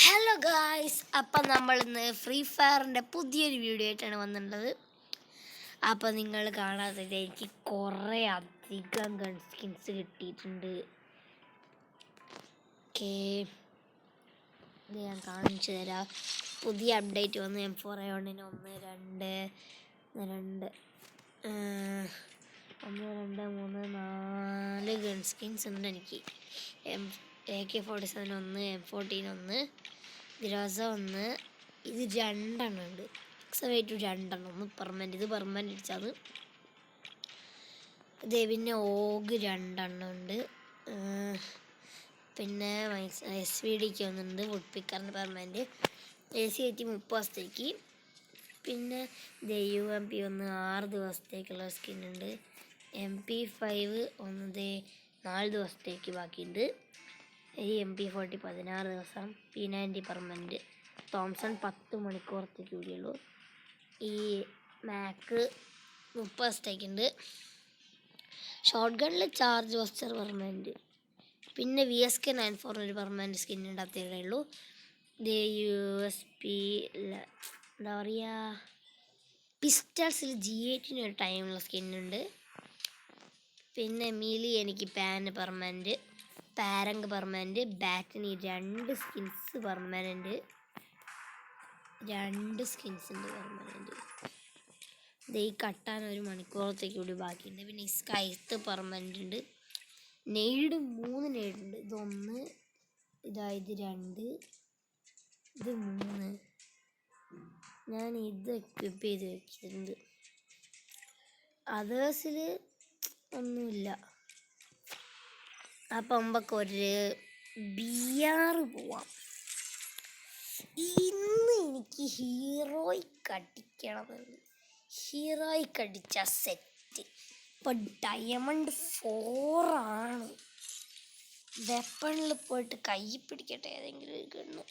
Hello guys അപ്പം നമ്മൾ ഇന്ന് ഫ്രീ ഫയറിന്റെ പുതിയൊരു വീഡിയോ ആയിട്ടാണ് വന്നിട്ടുള്ളത്. അപ്പം നിങ്ങൾ കാണാതെ എനിക്ക് കുറേ അധികം ഗൺ സ്കിൻസ് കിട്ടിയിട്ടുണ്ട്. ഓക്കേ ഇത് ഞാൻ കാണിച്ചു തരാം. പുതിയ അപ്ഡേറ്റ് വന്ന്. ഫോർ അയോണിന് ഒന്ന് രണ്ട് രണ്ട് ഒന്ന് രണ്ട് മൂന്ന് നാല് ഗൺ സ്കിൻസ് ഉണ്ട് എനിക്ക്. M A K forty seven ഒന്ന് എം ഫോർട്ടീൻ ഒന്ന് ഗ്രോസ ഒന്ന്. ഇത് രണ്ടെണ്ണം ഉണ്ട്. എക്സ് വെയിറ്റ് രണ്ടെണ്ണം. ഒന്ന് പെർമനന്റ് ഇത് പെർമനന്റ് അടിച്ചത് ഇത് പിന്നെ ഓഗ് രണ്ടെണ്ണം ഉണ്ട്. പിന്നെ എസ് വി ഡിക്ക് ഒന്നുണ്ട് വുഡ് പിക്കറിന്റെ പെർമനന്റ് എ സി എറ്റി മുപ്പത് ദിവസത്തേക്ക് പിന്നെ യു എം പി ഒന്ന് ആറ് ദിവസത്തേക്കുള്ള സ്കിൻ ഉണ്ട്. എം പി ഫൈവ് ഒന്ന് നാല് ദിവസത്തേക്ക് ബാക്കിയുണ്ട്. ഈ എം പി ഫോർട്ടി പതിനാറ് ദിവസം പി നയന്റി പെർമനന്റ് തോംസൺ പത്ത് മണിക്കൂറത്തേക്ക് കൂടിയുള്ളൂ. ഈ മാക്ക് മുപ്പത് സ്റ്റേക്കുണ്ട് ഷോർട്ട് ഗണ്ണിൽ ചാർജ് വസ്റ്റർ പെർമനന്റ് പിന്നെ V S K nine four ഒരു പെർമനന്റ് സ്കിൻ ഉണ്ടാകത്തേ ഉള്ളൂ. ഇത് യു എസ് പി എന്താ പറയുക പിസ്റ്റൾസിൽ ജി എയ്റ്റിന് ഒരു ടൈമുള്ള സ്കിന്നുണ്ട്. പിന്നെ മീലി എനിക്ക് പാൻ പെർമനന്റ് പാരങ്ക് പെർമനന്റ് ബാറ്റിന് രണ്ട് സ്കിൻസ് പെർമനന്റ് രണ്ട് സ്കിൻസ് ഉണ്ട് പെർമനന്റ് ഇത് ഈ കട്ടാൻ ഒരു മണിക്കൂറത്തേക്ക് കൂടി ബാക്കിയുണ്ട്. പിന്നെ ഈ സ്കൈത്ത് പെർമനന്റ് ഉണ്ട്. നെയ്ഡ് മൂന്ന് നെയ്ഡ് ഉണ്ട്. ഇതൊന്ന് ഇതായത് രണ്ട് ഇത് മൂന്ന്. ഞാൻ ഇത് എക്വിപ്പ് ചെയ്ത് വെച്ചിട്ടുണ്ട്. അതേഴ്സിൽ ഒന്നുമില്ല. അപ്പം നമുക്ക് ഒരു ബിയാറ് പോവാം. ഇന്ന് എനിക്ക് ഹീറോയ്ക്ക് അടിക്കണമെന്ന്. ഹീറോയ്ക്ക് അടിച്ച സെറ്റ് ഇപ്പം ഡയമണ്ട് ഫോറാണ് വെപ്പണിൽ പോയിട്ട് കൈ പിടിക്കട്ടെ ഏതെങ്കിലും ഒരു ഗണ്ണ്.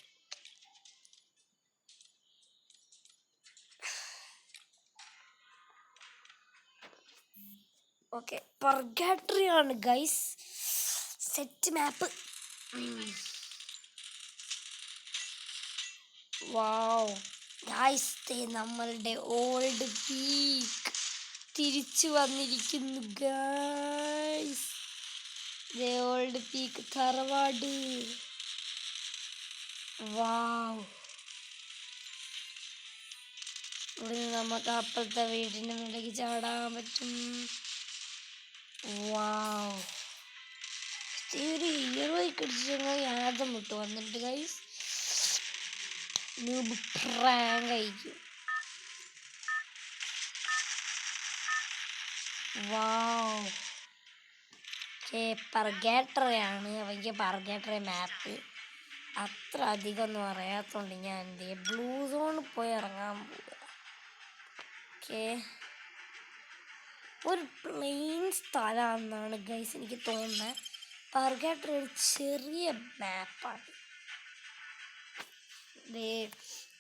ഓക്കെ പർഗാട്രി ആണ് ഗൈസ് സെറ്റ് മാപ്പ്. നമ്മളുടെ ഓൾഡ് പീക്ക് തിരിച്ചു വന്നിരിക്കുന്നു ഗൈസ് ഓൾഡ് പീക്ക് തറവാട്. വാവ്. ഇവിടെ നിന്ന് നമുക്ക് അപ്പുറത്തെ വീടിന്റെ മുകളിലേക്ക് ചാടാൻ പറ്റും. വാവ്. ഈ ഒരു ഹീറോയ്ക്ക് യാദം വിട്ടു വന്നിട്ട് ഗൈസ് ന്യൂബ് പ്രാങ്ക് അയക്കും വാവ് അവയ്ക്ക് പർഗേട്ടറ മാപ്പ് അത്ര അധികം ഒന്നും അറിയാത്തതുകൊണ്ട് ഞാൻ എന്ത് ബ്ലൂ സോണിൽ പോയി ഇറങ്ങാൻ പോവുക ഓക്കേ ഒരു പ്ലെയിൻ സ്ഥലമാണെന്നാണ് ഗൈസ് എനിക്ക് തോന്നുന്നത് പർഗേട്ടർ ഒരു ചെറിയ മാപ്പാണ് ദേ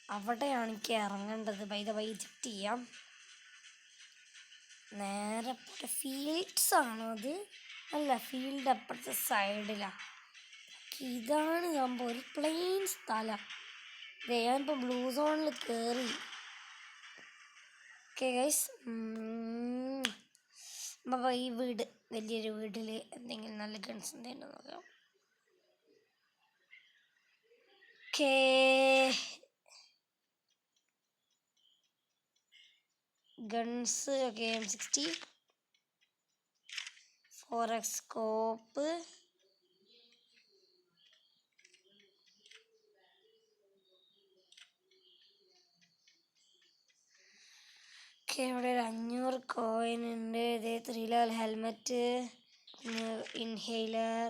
അവിടെയാണ് എനിക്ക് ഇറങ്ങേണ്ടത്. ബൈ ദ ബൈ ചെയ്യാം. നേരെ ഫീൽഡ്സ് ആണോ അത്? അല്ല ഫീൽഡ് അപ്പുറത്തെ സൈഡിലാണ് ഇതാണ് സംഭവം. ഒരു പ്ലെയിൻ സ്ഥലം. ദേ ഞാനിപ്പോൾ ബ്ലൂ സോണിൽ കയറി ഓക്കെ ഗൈസ് അപ്പോൾ ഈ വീട് വലിയൊരു വീട്ടിൽ എന്തെങ്കിലും നല്ല ഗൺസ് എന്തെങ്കിലും നോക്കാം guns okay M sixty four X scope okay ഇവിടെ ഒരു അഞ്ഞൂറ് കോയിൻ ഉണ്ട്. ഇതേ ത്രീ ലെവൽ ഹെൽമെറ്റ് ഇൻഹെയിലർ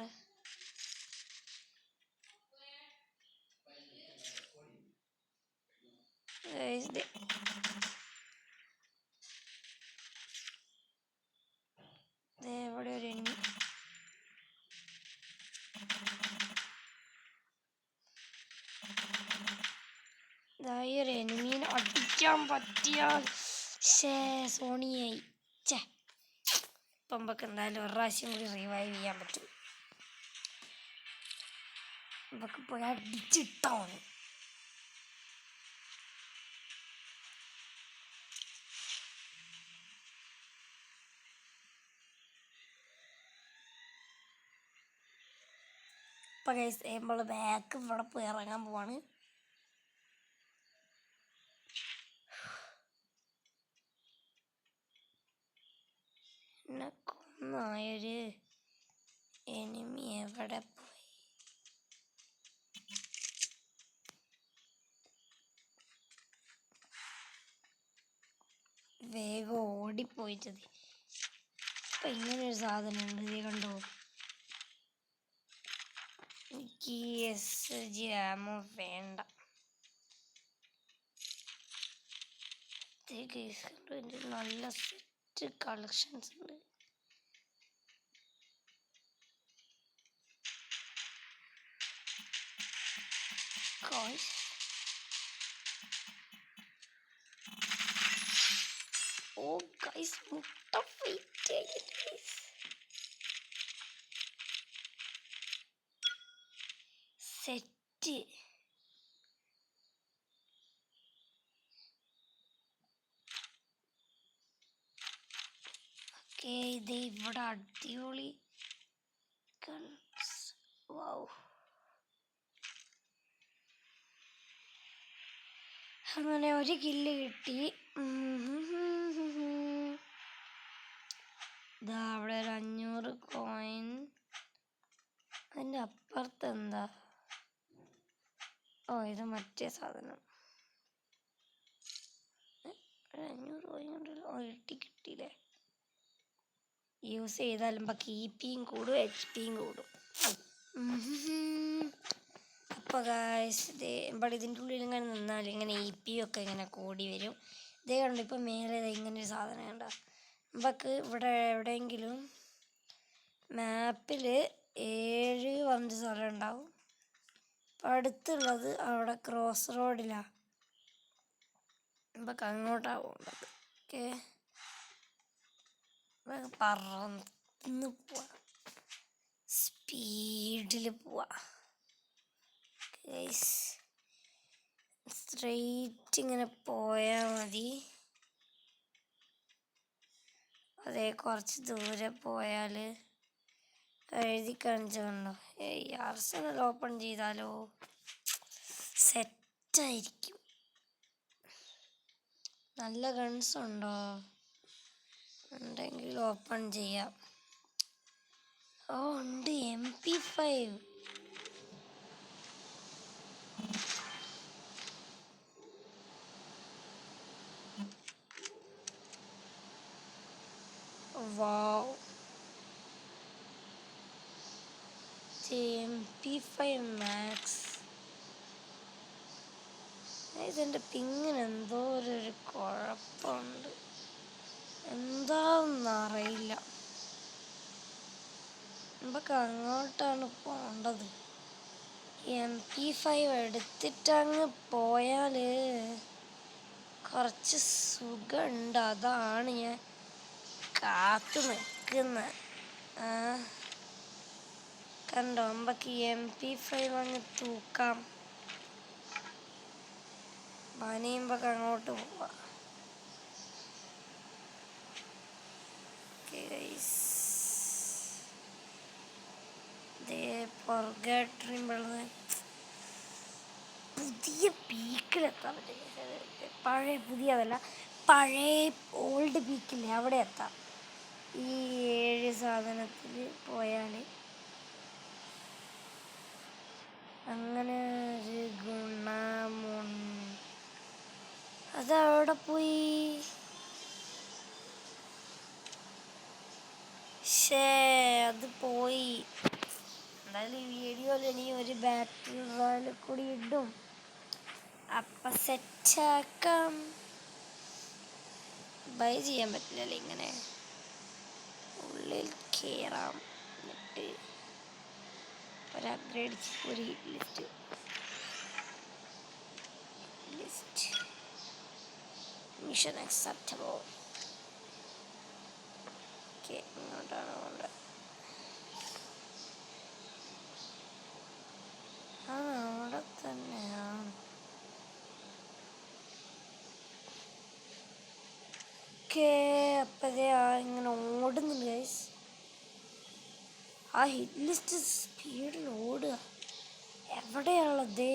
ഇവിടെ ഒരു എണ്ണി ഈ ഒരു എനിമീനെ അടിക്കാൻ പറ്റിയാൽ ഷേ സോണിയായി ചേ ഇപ്പം നമുക്ക് എന്തായാലും ഒരു പ്രാവശ്യം കൂടി റിവൈവ് ചെയ്യാൻ പറ്റും. നമുക്ക് പോയി അടിച്ചിട്ടാണ് ഇപ്പൊ കഴിച്ച് നമ്മൾ ബാക്ക് ഇവിടെ പോയി ഇറങ്ങാൻ പോവാണ് എന്നെ കൊന്നായൊരു എനിമി എവിടെ പോയി വേഗം ഓടിപ്പോയിട്ടത് ഇപ്പൊ ഇങ്ങനെ ഒരു സാധനം ഉണ്ട്. ഇത് കണ്ടോ? എനിക്ക് എസ് ജി ആമോ വേണ്ട. നല്ല സെറ്റ് കളക്ഷൻസ് ഉണ്ട്. Guys. ഗൈസ് മുട്ട ഫൈറ്റ് ഗൈസ് സെറ്റ് ഓക്കെ ഇത് ഇവിടെ അടിപൊളി ഗൺസ് വൗ അങ്ങനെ ഒരു കില്ല് കിട്ടി. ഇതാ അവിടെ ഒരു അഞ്ഞൂറ് കോയിൻ അതിന്റെ അപ്പുറത്ത് എന്താ? ഓ ഇത് മറ്റേ സാധനം. അഞ്ഞൂറ് കോയിൻ ഉണ്ടല്ലോ ഓ ഇട്ടി കിട്ടിയില്ലേ? യൂസ് ചെയ്താലും ഇപ്പം കീപ്പിയും പിയും കൂടും എച്ച് പിയും കൂടും. അപ്പോൾ ഗായ്സ് ഇവിടെ ഇതിന്റെ ഉള്ളിൽ ഇങ്ങനെ നിന്നാൽ ഇങ്ങനെ ഇ പി ഒക്കെ ഇങ്ങനെ കൂടി വരും. ഇതേ കണ്ടു ഇപ്പം മേലെ ഇങ്ങനെ ഒരു സാധനം കണ്ട? നമുക്ക് ഇവിടെ എവിടെയെങ്കിലും മാപ്പിൽ ഏഴ് പന്ത് സ്ഥലം ഉണ്ടാവും. അപ്പം അടുത്തുള്ളത് അവിടെ ക്രോസ് റോഡിലാണ് നമുക്ക് അങ്ങോട്ടാണ് പോകേണ്ടത് ഓക്കെ. പറന്ന് പോവാ. സ്പീഡിൽ പോവാ. സ്ട്രെയിറ്റ് ഇങ്ങനെ പോയാൽ മതി. അതേ കുറച്ച് ദൂരെ പോയാൽ എഴുതി കാണിച്ചുണ്ടോ ഏയ് ആർസനൽ ഓപ്പൺ ചെയ്താലോ? സെറ്റായിരിക്കും നല്ല ഗൺസ് ഉണ്ടോ? ഉണ്ടെങ്കിൽ ഓപ്പൺ ചെയ്യാം. ഓ ഉണ്ട് M P five M P five max ഇതിന്റെ പിങ്ങിന് എന്തോ ഒരു കുഴപ്പമുണ്ട് എന്താണെന്നറിയില്ല നമുക്ക് അങ്ങോട്ടാണ് പോണ്ടത്. എം പി ഫൈവ് എടുത്തിട്ടങ്ങ് പോയാൽ കുറച്ച് സുഖമുണ്ട്. അതാണ് ഞാൻ കാത്തു നിൽക്കുന്ന. കണ്ടോ നമുക്ക് എം പി ഫൈവ് അങ്ങ് തൂക്കാം. പനിയുമ്പൊക്കെ അങ്ങോട്ട് പോവാം. പുതിയ പീക്കിലെത്താൻ പഴയ പുതിയതല്ല പഴയ ഓൾഡ് പീക്കില്ലേ അവിടെ എത്താം. ഈ ഏഴ് സാധനത്തിൽ പോയാൽ അങ്ങനെ ഒരു ഗുണമുണ്ട് അതവിടെ പോയി. ഷേ അത് പോയി. എന്തായാലും ഈ വീഡിയോയിൽ ഇനി ഒരു ബാറ്റിൽ റോയൽ കൂടി ഇടും. അപ്പം സെറ്റാക്കാം ബൈ ചെയ്യാൻ പറ്റില്ലല്ലേ ഇങ്ങനെ. ഉള്ളിൽ കയറാം എന്നിട്ട് ഒരു ഒരു list. List. Mission acceptable. Okay ഇങ്ങോട്ടാണ് പോകേണ്ടത്. അത് അവിടെ തന്നെയാണ്. ഓക്കെ അപ്പം ഇങ്ങനെ ഓടുന്നില്ല ഗൈസ് ആ ഹിറ്റ് ലിസ്റ്റ് സ്പീഡിൽ ഓടുക. എവിടെയാണുള്ളത്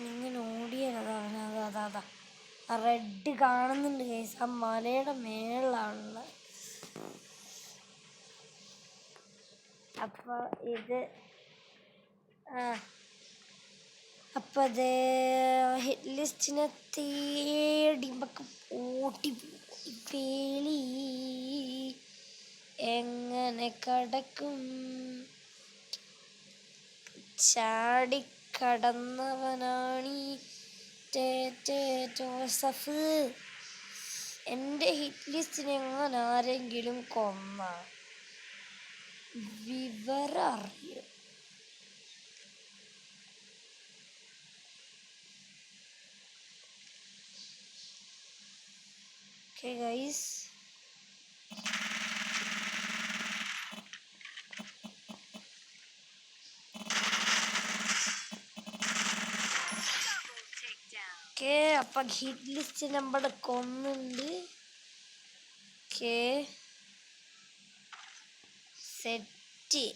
ഇങ്ങനെ ഓടിയാൽ അതാ അതാ അതാ അതാ റെഡ് കാണുന്നുണ്ട് കേസ് ആ മലയുടെ മേളിലാണുള്ളത് അപ്പോൾ ഇത് ആ അപ്പൊ അത് ഹിറ്റ് ലിസ്റ്റിനെ തേടി ഓട്ടി പേളി. എങ്ങനെ കടക്കും? ചാടിക്കടന്നവനാണീ ജോസഫ്. എന്റെ ഹിറ്റ് ലിസ്റ്റിനെ എങ്ങനെ ആരെങ്കിലും കൊന്ന? വിവരം Okay, guys. ഓക്കെ അപ്പൊ ഹിറ്റ് ലിസ്റ്റ് നമ്പർ കൊന്നുണ്ട് ഓക്കെ സെറ്റ് യു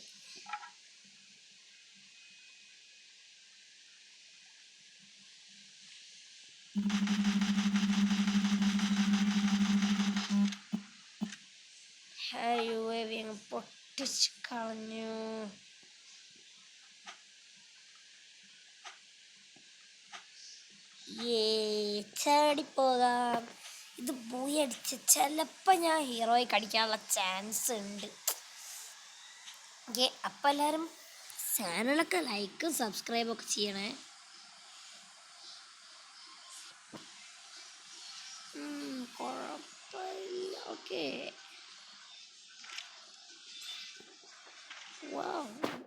കളഞ്ഞു ചാടി ചാടിപ്പോകാം. ഇത് പോയി അടിച്ച് ചിലപ്പോൾ ഞാൻ ഹീറോയെ കടിക്കാനുള്ള ചാൻസ് ഉണ്ട്. ഓക്കെ അപ്പം എല്ലാവരും ചാനലൊക്കെ ലൈക്കും സബ്സ്ക്രൈബ് ഒക്കെ ചെയ്യണേ. കുഴപ്പമില്ല ഓക്കെ.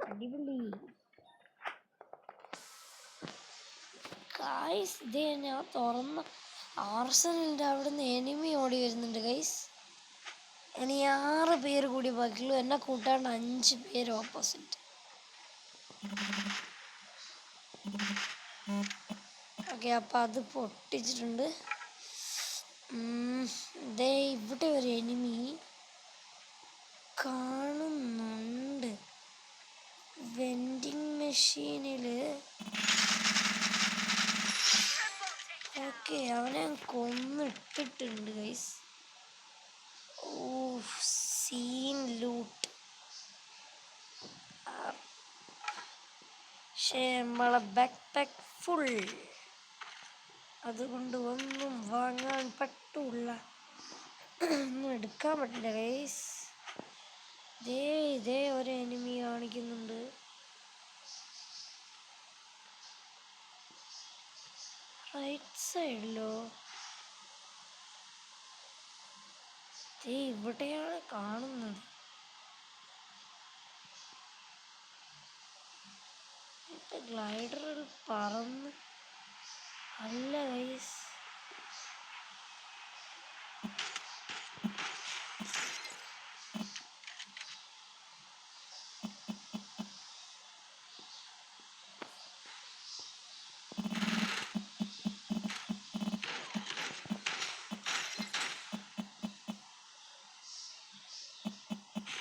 അടിപൊളി ഗൈസ് ഇതേ ഞാൻ തുറന്ന ആർസനലിന്റെ അവിടെ നിന്ന് എനിമി ഓടി വരുന്നുണ്ട് ഗൈസ് ഇനി ആറ് പേര് കൂടി ബാക്കിയുള്ളൂ. എന്നെ കൂട്ടാണ്ട് അഞ്ച് പേര് ഓപ്പോസിറ്റ് ഓക്കെ അപ്പം അത് പൊട്ടിച്ചിട്ടുണ്ട്. ദേ ഇവിടെ ഒരു എനിമി കാണുന്നുണ്ട്. വെൻഡിങ് മെഷീനിൽ ഓക്കെ അവനെ കൊന്നിട്ടിട്ടുണ്ട് ഗൈസ് ഓ സീൻ ലൂട്ട് പക്ഷേ നമ്മളെ ബാക്ക് പാക്ക് ഫുൾ അതുകൊണ്ട് ഒന്നും വാങ്ങാൻ പറ്റൂല. ഒന്നും എടുക്കാൻ പറ്റില്ല ഗൈസ് ദേ ഇതേ ഒരു എനിമി കാണിക്കുന്നുണ്ട്. റൈറ്റ് സൈഡിലോ ദേ ഇവിടെയാണ് കാണുന്നത്. ഗ്ലൈഡറിൽ പറന്ന്. അല്ല ഗൈസ്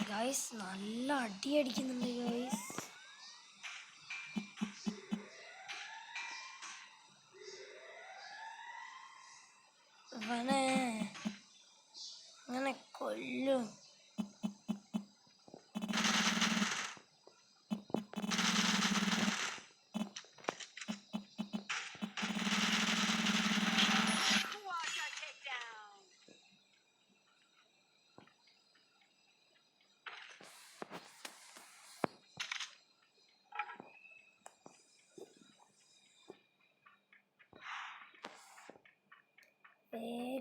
ഗൈസ് നല്ല അടി അടിക്കുന്നുണ്ട് ഗൈസ്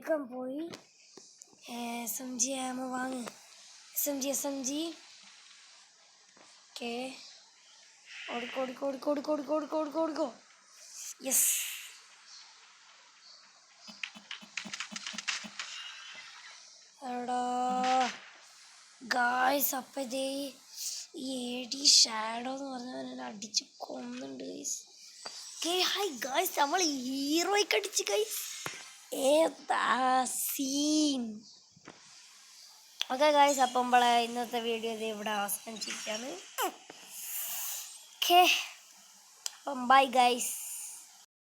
വേഗം പോയി എസ് എം ജി ആമ വാങ്ങ് S M G S M G okay ഓടിക്കോ ഓടിക്കോ ഓടിക്കോ ഓടിക്കോ ഓടിക്കോ ഓടിക്കോ ഓടിക്കോ യെസ് ഗായ്സ് അപ്പം ഇതേ ഈ ഷാഡോ എന്ന് പറഞ്ഞാൽ എന്നെ അടിച്ച് കൊന്നുണ്ട് ഗൈസ് ഹായ് ഗായ്സ് നമ്മൾ ഹീറോയ്ക്ക് അടിച്ച് ഗൈസ് സീൻ ഓക്കെ ഗായ്സ് അപ്പം നമ്മളെ ഇന്നത്തെ വീഡിയോ ഇത് ഇവിടെ അവസാനിച്ചിരിക്കുകയാണ്. ഓക്കെ അപ്പം ബൈ ഗൈസ്